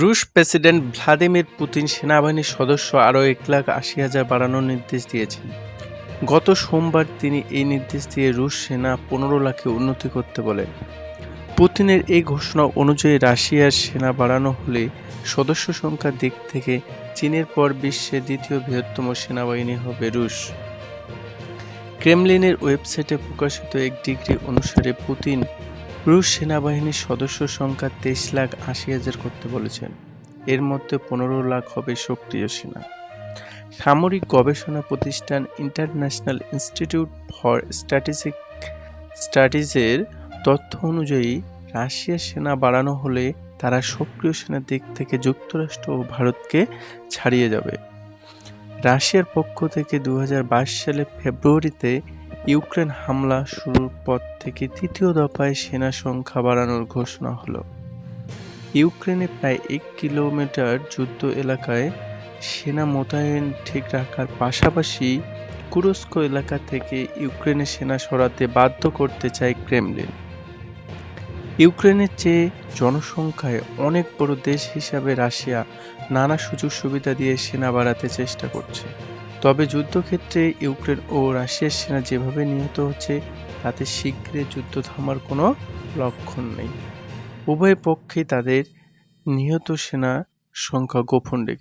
রুশ president Vladimir Putin সেনাবাহিনীর সদস্য আরও এক লাখ আশি হাজার বাড়ানোর নির্দেশ দিয়েছেন। গত সোমবার তিনি এই নির্দেশ দিয়ে রুশ সেনা পনেরো লাখে উন্নতি করতে বলেন। পুতিনের এই ঘোষণা অনুযায়ী রাশিয়ার সেনা বাড়ানো হলে সদস্য সংখ্যার দিক থেকে চীনের পর বিশ্বে দ্বিতীয় বৃহত্তম সেনাবাহিনী হবে রুশ। ক্রেমলিনের ওয়েবসাইটে প্রকাশিত এক ডিগ্রি অনুসারে পুতিন রুশ সেনাবাহিনীর সদস্য সংখ্যা তেইশ লাখ আশি হাজার করতে বলেছেন। এর মধ্যে পনেরো লাখ হবে সক্রিয় সেনা। সামরিক গবেষণা প্রতিষ্ঠান ইন্টারন্যাশনাল ইনস্টিটিউট ফর স্ট্র্যাটেজিক স্টাডিজের তথ্য অনুযায়ী, রাশিয়ার সেনা বাড়ানো হলে তারা সক্রিয় সেনার দিক থেকে যুক্তরাষ্ট্র ও ভারতকে ছাড়িয়ে যাবে। রাশিয়ার পক্ষ থেকে দু হাজার বাইশ সালে ফেব্রুয়ারিতে ইউক্রেন হামলা শুরুর পর থেকে তৃতীয় দফায় সেনা সংখ্যা বাড়ানোর ঘোষণা হলো। ইউক্রেনে প্রায় এক কিলোমিটার যুদ্ধ এলাকায় সেনা মোতায়েন ঠিক রাখার পাশাপাশি কুরস্ক এলাকা থেকে ইউক্রেনের সেনা সরাতে বাধ্য করতে চায় ক্রেমলিন। ইউক্রেনের চেয়ে জনসংখ্যায় অনেক বড় দেশ হিসাবে রাশিয়া নানা সুযোগ সুবিধা দিয়ে সেনা বাড়াতে চেষ্টা করছে। তবে যুদ্ধক্ষেত্রে ইউক্রেন ও রাশিয়ার সেনা যেভাবে নিহত হচ্ছে, তাতে শীঘ্রই যুদ্ধ থামার কোনো লক্ষণ নেই। উভয় পক্ষে তাদের নিহত সেনা সংখ্যা গোপন রেখে